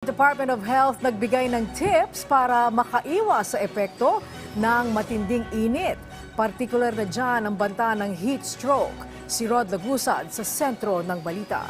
Department of Health nagbigay ng tips para makaiwas sa epekto ng matinding init. Partikular na dyan ang banta ng heat stroke. Si Rod Lagusad sa sentro ng balita.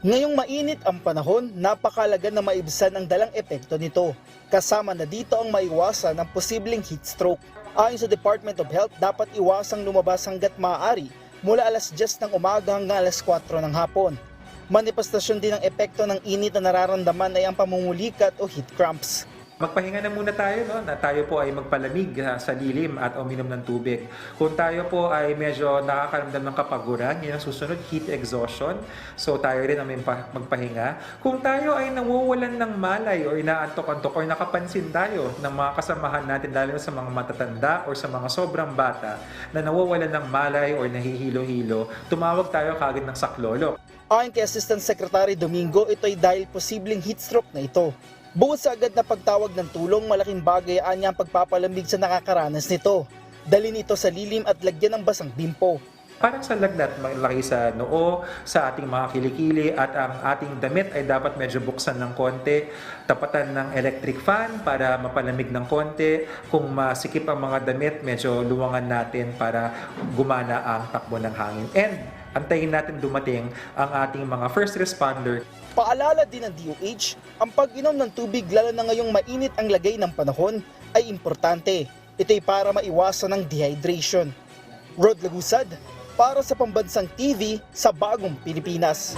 Ngayong mainit ang panahon, napakalaga na maibsan ang dalang epekto nito. Kasama na dito ang maiwasan ng posibleng heat stroke. Ayon sa Department of Health, dapat iwasang lumabas hanggat maaari mula alas 10 ng umaga hanggang alas 4 ng hapon. Manifestasyon din ng epekto ng init na nararamdaman ay ang pamumulikat o heat cramps. Magpahinga na muna tayo, no? na tayo po ay magpalamig ah, sa lilim at uminom ng tubig. Kung tayo po ay medyo nakakaramdam ng kapaguran, yun ang susunod, heat exhaustion. So tayo rin ang magpahinga. Kung tayo ay nawawalan ng malay o inaantok-antok o nakapansin tayo ng mga kasamahan natin, lalo sa mga matatanda o sa mga sobrang bata na nawawalan ng malay o nahihilo-hilo, tumawag tayo kagad ng saklolo. Ayon kay Assistant Secretary Domingo, ito ay dahil posibleng heat stroke na ito. Bukod sa agad na pagtawag ng tulong, malaking bagay anya ang pagpapalamig sa nakakaranas nito. Dalhin ito sa lilim at lagyan ng basang bimpo. Parang sa lagnat, malaki sa noo, sa ating mga kilikili at ang ating damit ay dapat medyo buksan ng konti. Tapatan ng electric fan para mapalamig ng konti. Kung masikip ang mga damit, medyo luwangan natin para gumana ang takbo ng hangin. And antayin natin dumating ang ating mga first responder Paalala din ng DOH, ang pag-inom ng tubig lalo na ngayong mainit ang lagay ng panahon ay importante. Ito'y para maiwasan ng dehydration. Rod Lagusad, para sa Pambansang TV sa Bagong Pilipinas.